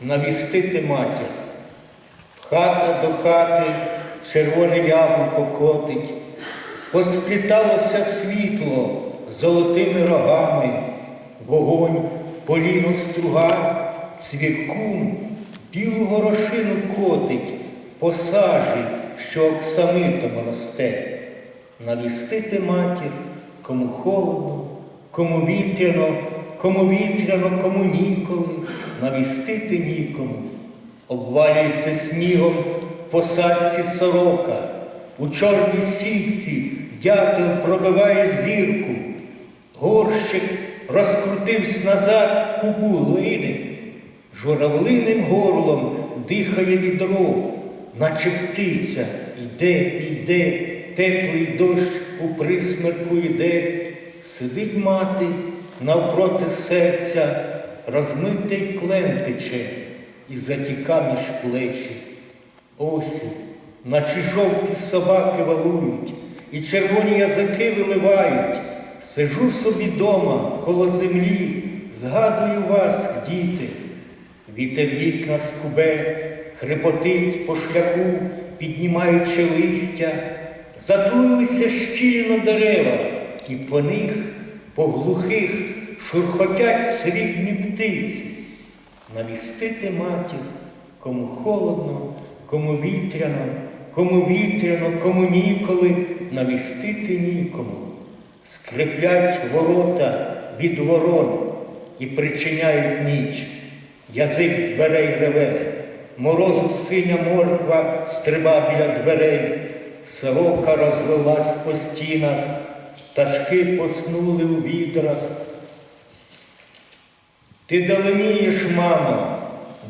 навістити матір. Хата до хати червоне яблуко котить, поспліталося світло золотими рогами, вогонь, поліно струга, цвіркун, білу горошину котить по сажі, що оксамитом росте. Навістити матір, кому холодно, кому вітряно, кому вітряно, кому ніколи, навістити нікому. Обвалюється снігом по садці сорока, у чорній сітці дятел пробиває зірку, горщик розкрутився назад купу глини, журавлиним горлом дихає відро, наче птиця, йде, йде, теплий дощ у присмерку йде, сидить мати навпроти серця, розмитий клем тече і затіка між плечі. Осінь, наче жовті собаки валують, і червоні язики виливають. Сижу собі дома коло землі, згадую вас, діти. Вітер вікна скубе, хрипотить по шляху, піднімаючи листя, затулилися щільно дерева, і по них, по глухих, шурхотять срібні птиці. Навістити матір, кому холодно, кому вітряно, кому вітряно, кому ніколи, навістити нікому. Скриплять ворота від ворон і причиняють ніч. Язик дверей реве, морозу синя морква стриба біля дверей, сорока розлилась по стінах, пташки поснули у відрах. Ти даленієш, мамо,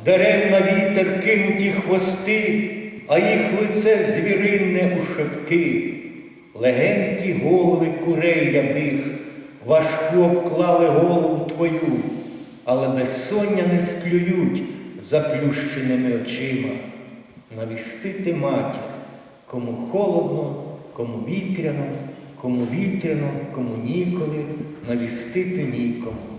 дерев на вітер кинуті хвости, а їх лице звіринне у шепки. Легенькі голови курей рябих важку обклали голову твою, але безсоння не склюють заплющеними очима. Навістити матір, кому холодно, кому вітряно, кому вітряно, кому ніколи, навістити нікому.